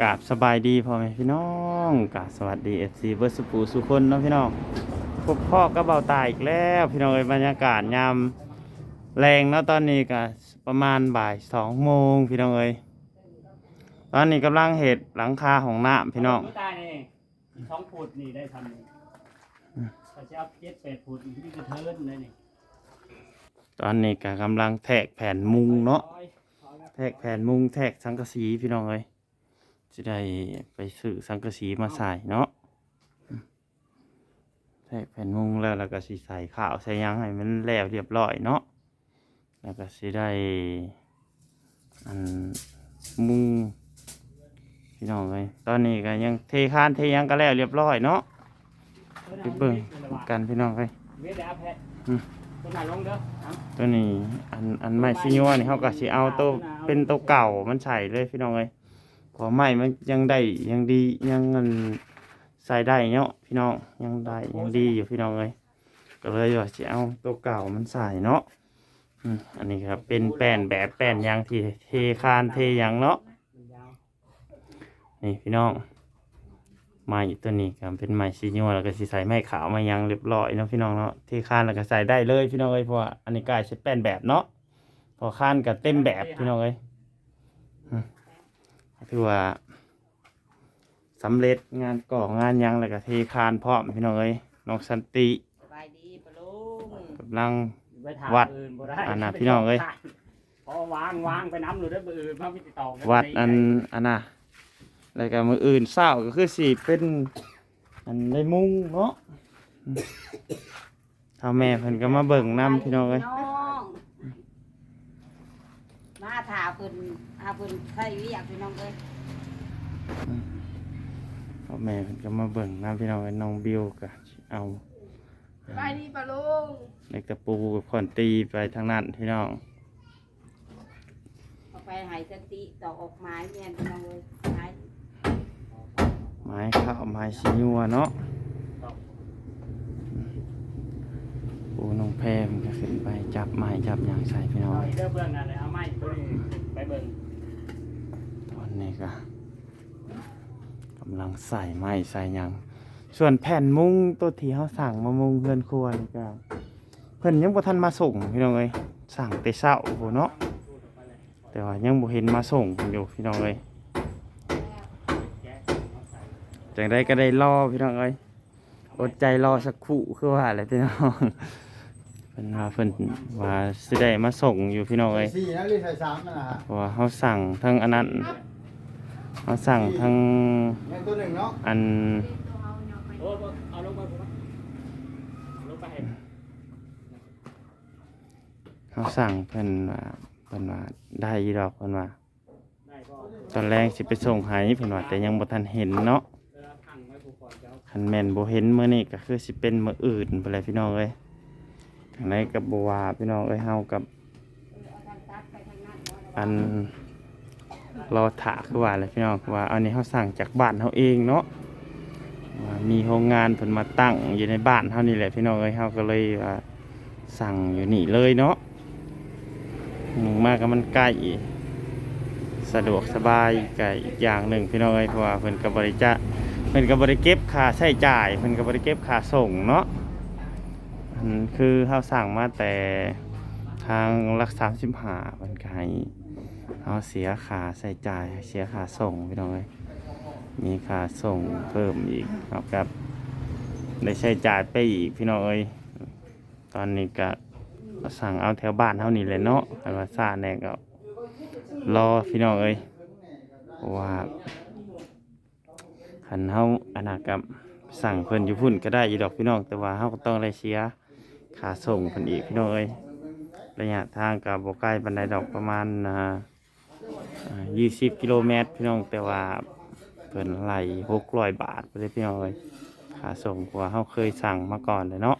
กราบสบายดีพ่อแม่พี่น้องกราบสวัสดีเอฟซีเบิร์สปูสุคนเนาะพี่น้องพบพ่อก็เบาตายอีกแล้วพี่น้องเอ้ยบรรยากาศยามแรงเนาะตอนนี้ก็ประมาณบ่ายสองโมงพี่น้องเอ้ยตอนนี้กำลังเห็ดหลังคาของน้ำพี่น้องไม่ตายนี่สองฟุตนี่ได้ทำนี่ถ้าจะเอาเจ็ดแปดฟุตนี่จะเทิร์นเลยนี่ตอนนี้ก็กำลังแทกแผ่นมุงเนาะแทกแผ่นมุงแทกสังกะสีพี่น้องเอ้ย จะได้ไปซื้อสังกะสีมาใส่เนาะแทกแผ่นมุงแล้วแล้วก็สีใส่ข้าวใส่ยังให้มันแล้วเรียบร้อยเนาะแล้วก็สิได้อันมุงพี่น้องเอ้ยตอนนี้ก็ยังเทคานเทยังก็แล้วเรียบร้อยเนาะไปเบิ่งกันพี่น้องเอ้ยตัวไหนลงเด้อเอาตัวนี้อันอันไม้ซิญัวนี่เขาก็สิเอาตัวเป็นตัวเก่ามันใส่เลยพี่น้องเอ้ย เพอไม้มันยังได้ยังดียังเงินใส่ได้เนาะพี่น้องยังได้ยังดีอยู่พี่น้องเอ้ยก็เลยว่าสิเอาตัวเก่ามันใส่เนาะอืมอันนี้ครับเป็นแป้นแบบแป้นยางที่เทคานเทหยังเนาะมันยาวนี่พี่น้องไม้ตัวนี้ก็เป็นไม้ซิญัวแล้วก็สิใส่ไม้ขาวมายังเรียบร้อยเนาะพี่น้องเนาะเทคานแล้วก็ใส่ได้เลยพี่น้องเอ้ยเพราะว่าอันนี้กลายใช้แป้นแบบเนาะพอข้านกับเต็มแบบพี่น้องเอ้ยอืม ถือว่าสำเร็จงานก่องานหยังแล้วก็เทคานพร้อมพี่น้องเอ้ยน้องสันติสบายดีปะลุงกำลังไว้ถามวัดอื่นบ่ได้อันน่ะพี่น้องเอ้ย พอวางวางไปน้ำหรือได้อบ่อื่นมาพิติดต่อกันวัดอันอันน่ะแล้วก็มืออื่นเศร้าก็คือสิเป็น อันในมุงเนาะอืมเท่าแม่เพิ่นก็มาเบิ่งนํพี่น้องเอ้ย น้องมาถาเพิ่น หาเพิ่นใส่เวียกพี่น้องเอ้ยเท่าแม่เพิ่นก็มาเบิ่งนํพี่น้องเอ้ยน้องบิวก็สิเอา ไปดีปะลุงเล็กตะปูกับขอนตีไปทางนั้นพี่น้อง เอาไปใหายสติต่อออกไม้เนี่ยพี่น้องเอ้ยไม้ไม้ข้าวไม้ชิญัวเนาะปูน้องแพมนก็ขึ้นไปจับไม้จับหยางใส่พี่น้อง เอาอีกเด้อเบื้องนั่นเลยเอาไม้ตัวนี้ไปเบิ่งตอ นนี้ก็กำลังใส่ไม้ใส่หยางส่วนแผ่นมุ้งตัวที่เขาสั่งมามุงเพื่อนครัวนี่ก็เพิ่นยังบ่ทันมาส่งพี่น้องเอ้ยสั่งแต่เช้าโหเนาะแต่ว่ายังบ่เห็นมาส่งอยู่พี่น้องเอ้ยแกะเอาใส่จังได้ก็ได้รอพี่น้องเอ้ยอดใจรอสักครู่คือว่าอะไรพี่น้องเพิ่นว่าเพิ่นว่าสิได้มาส่งอยู่พี่น้องเอ้ยสี่นะหรือใส่สามนะฮะเพราะว่าเขาสั่งทั้งอันนั้น เขาสั่งทั้งอันเขาสั่งเพิ่นว่าเพิ่นว่าได้อีดอกเพิ่นว่าตอนแรกสิไปส่งให้เพิ่นว่าแต่ยังบ่ทันเห็นเนาะขันจะเอาคันแม่นบ่เห็นมื้อนี้ก็คือสิเป็นมื้ออื่นไปเลยพี่น้องเอ้ยทางใดก็บ่ว่าพี่น้องเอ้ยเฮากับอัน รอถาคือว่าอะไรพี่น้องว่าอันนี้เขาสั่งจากบ้านเขาเองเนาะว่ามีโรงงานเพิ่นมาตั้งอยู่ในบ้านเฮานี่แหละพี่น้องเอ้ยเฮาก็เลยว่าสั่งอยู่นี่เลยเนาะหนึ่งมากก็มันใกล้สะดวกสบายไก่อีกอย่างหนึ่งพี่น้องเอ้ยเพราะว่าเพิ่นก็บบริจาเพิ่นก็บบริเก็บค่าใช้จ่ายเพิ่นก็บบริเก็บค่าส่งเนาะคือเฮาสั่งมาแต่ทางรักสาสิบห้าเพิ่นก็ให้ เอาเสียค่าใส่จ่ายเสียค่าส่งพี่น้องเอ้ยมีค่าส่งเพิ่มอีกเท่ากับได้ใช้จ่ายไปอีกพี่น้องเอ้ยตอนนี้ก็สั่งเอาแถวบ้านเท่านี้เลยเนาะคันว่าซาแน่ก็รอพี่น้องเอ้ยว่าคันเฮาอนากับสั่งเพิ่นอยู่พุ่นก็ได้อยู่ดอกพี่น้องแต่ว่าเฮาก็ต้องได้เสียค่าส่งเพิ่นอีกพี่น้องเอ้ยระยะทางกับบใกล้บันไดดอกประมาณ ยี่สิบกิโลเมตรพี่น้องแต่ว่าเพิ่นไหลหกร้อยบาทไปเลยพี่น้องเลยค่าส่งกว่าเขาเคยสั่งมาก่อนเลยเนาะ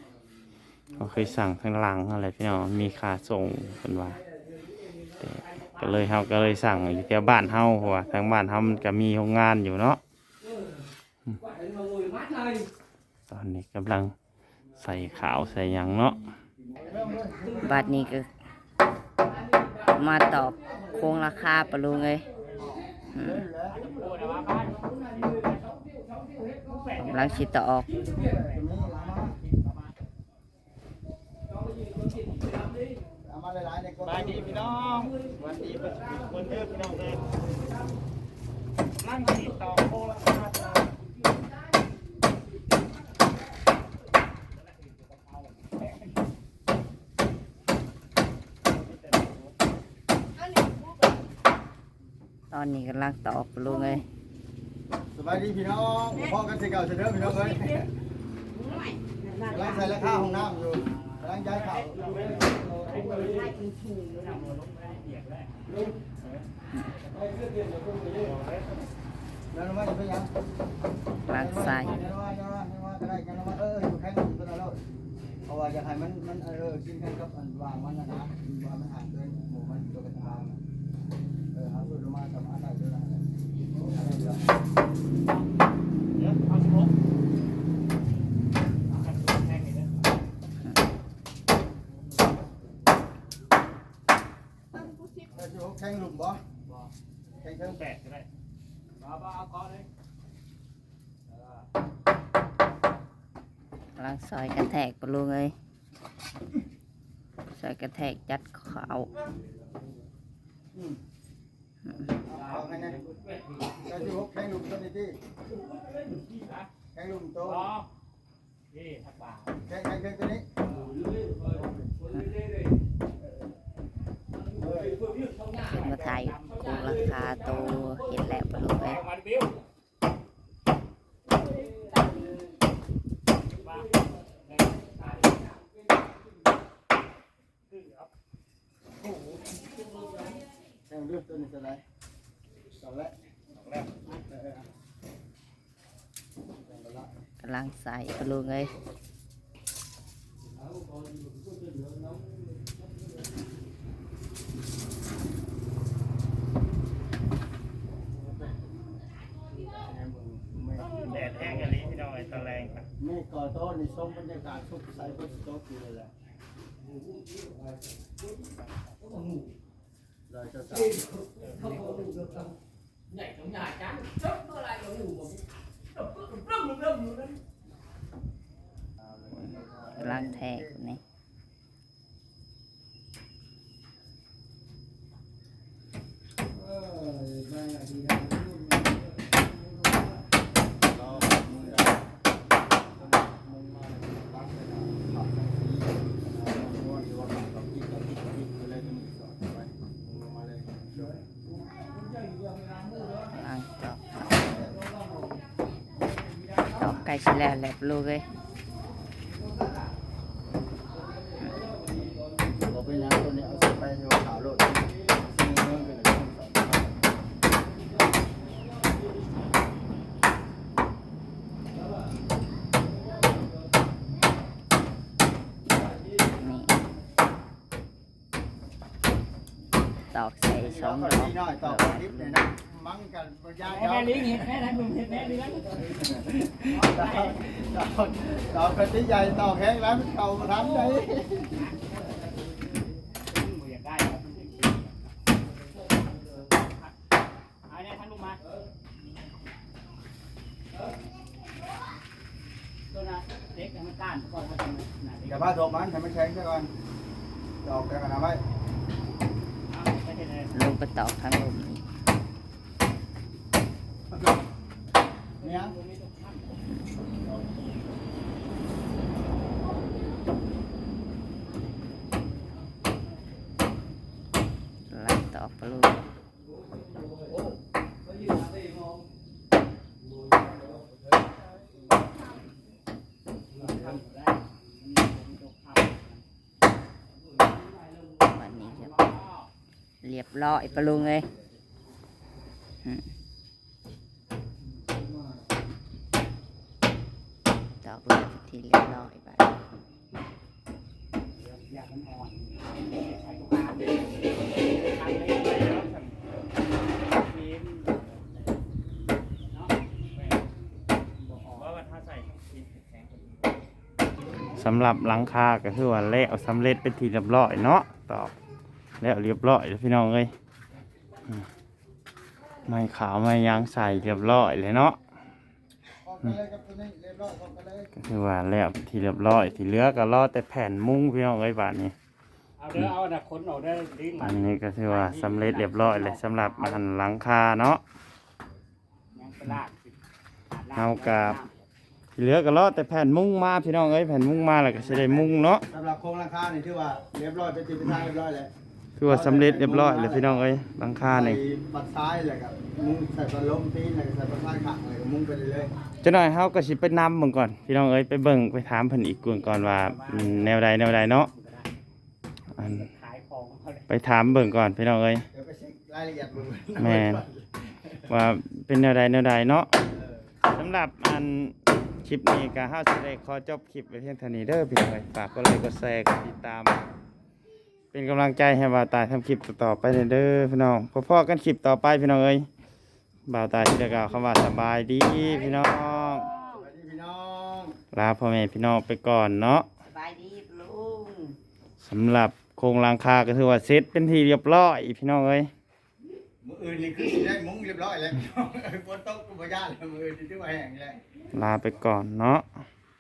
เขาเคยสั่งทางหลังอะไรพี่น้องมีค่าส่งเพิ่นว่าแต่ก็เลยเขาก็เลยสั่งอยู่แถวบ้านเฮาเพราะว่าทางบ้านเฮามันก็มีโรงงานอยู่เนาะตอนนี้กำลังใส่ขาวใส่ยังเนาะบัดนี้ก็มาตอบ คงราคาปะลุงเลยกำลังชิดต่อออกสบายดีพี่น้องสวัสดีเพื่อนคนเด้อพี่น้องเลยนั่งติดต่อโคราช อันนี้พูด ตอนนี้กำลังตอกลุงเลยสบายดีพี่น้องพ่อกันสิเก่าเสด็จพี่น้องเลยกำลังใส่ราคาห้องน้ำอยู่กำลังย้ายเข่าแล้วน้องว่าจะไปยังกำลังใส่ยังว่ายังว่ายังว่าก็ได้กันว่าเอออยู่แค่นี้ก็ได้แล้วเพราะว่าอยากให้มันมันเออกินกันกับอันวางมันนะนะว่ามันห่างเกินหมูมันตัวกันทางเออเอาสูตรมากับอะไรด้วยนะอะไรด้วยเดี๋ยวเอาสิบหกแห้ง นี่นะอันพูดสิบเออจะแข่งหลุมบ่แข่งเชิงแปดก็ได้บ้าบ้าเอาก้อนเลยกำลังซอยกระแทกปะลุงเลยซอยกระแทกจัดเขา เอาไงเนี่ยจะจะแข่งลุมตัวนี้ที่แข่งลุมตัวนี่ทักบาแข่งแข่งแข่งตัวนี้ขึ้นมาไทยดูราคาตัวเห็นแล้วปะลุงเลย เอามาดิบิวบ้า แข่งเลือด ตัวนี้จะไรต่อแล้วเออเออแข่งกันละกำลังใส่ปะลุงเลยแดดแห้งอย่างนี้พี่น้องไอ้ตะแรงครับไม่ก่อโต้ในส้มบรรยากาศสุขใสบนโต๊ะอยู่เลยแหละ เราจะสั่งกำลังแทกนี่เออได้ดีนะเรามือเรามึงมาตั้งแต่ขับทั้งสีม้วนหรือว่าขับกับพี่กับพี่กับพี่อะไรก็มีสอนไว้มึงมาเลยช่วย กำลังตอก ตอกไก่ชิแนะมั้งกันบรรยายแม่ลิงเห็นแม่ไหนมึงเห็นแม่ลิงต่อต่อต่อกันที่ใหญ่ต่อแข้งแล้วเก่ามาทำได้มึงอยากได้เอาเนี่ยท่านลูกมาตัวน่ะเด็กมันก้านก่อนเขาจะน่ะเด็กอย่าพลาดโทรมันให้มันแข็งซะก่อนดอกกันนะไว้ไม่ใช่เลยลงไปตอกทางลม นี่เนี่ยไล่ตอกปลุงวันนี้จะเรียบร้อยปลุงเลย อกเรียบที่เรียบร้อยไปสำหรับหลังคาก็คือว่าแล้วสำเร็จเป็นทีเรียบร้อยเนาะตอกแล้วเรียบร้อยแล้วพี่น้องเอ้ยไม่ขาวไม่ยางใส่เรียบร้อยเลยเนาะ กันเลยครับตัวนี้เรียบร้อยพร้อมกันเลยก็คือว่าแล้วที่เรียบร้อยที่เหลือก็รอแต่แผ่นมุ้งพี่น้องเอ้ยบาดนี้ เอาเด้อเอาน่ะขนออกได้ลิ้นอันนี้ก็ถือว่าสำเร็จเรียบร้อยเลยสำหรับหันหลังคาเนาะ ยังไปลากสิเอากับที่เหลือก็รอแต่แผ่นมุ้งมาพี่น้องเอ้ยแผ่นมุ้งมาแล้วก็สิได้มุ้งเนาะ สำหรับโครงราคานี่ถือว่าเรียบร้อยเป็นจิตเป็นทางเรียบร้อยแล้ว คือว่าสำเร็จเรียบร้อยเลยพี่น้องเอ้ยหลังคานี่ใส่ปัดซ้ายเลยครับมุ้งใส่ปัดลมตีนแล้วก็ใส่ปัดซ้ายขังเลยก็มุ้งไปเรื่อยจะหน่อยเฮาก็สิไปนำเบิ่งก่อน พี่น้องเอ้ยไปเบิ่งไปถามเพิ่นอีกก่อนก่อนว่าอืมแนวใดแนวใดเนาะอันขายของเขาเลยไปถามเบิ่งก่อนพี่น้องเอ้ยๆเดี๋ยวไปเช็ครายละเอียดเบิ่งแม่น ว่าเป็นแนวใดแนวใดเนาะสำหรับอันคลิปนี้ก็เฮาสิได้ขอจบคลิปไว้เพียงเท่านี้เด้อพี่น้องเอ้ยฝากกดไลค์กดแชร์กดติดตาม เป็นกำลังใจให้บ่าวตายทำคลิปต่อๆไปเด้อพี่น้องพอๆกันคลิปต่อไปพี่น้องเอ้ยบ่าวตายที่ได้กล่าวคำว่าสบายดีพี่น้องสวัสดีพี่น้องลาพ่อแม่พี่น้องไปก่อนเนาะสบายดีปะลุงสำหรับโครงหลังคาก็ถือว่าเสร็จเป็นที่เรียบร้อยพี่น้องเอ้ยมื้ออื่นนี่คือสิได้มุ้งเรียบร้อยแล้วพี่น้องฝนตกกูบ่ย่านแล้วมื้ออื่นนี่ถือว่าแห้งแล้วลาไปก่อนเนาะส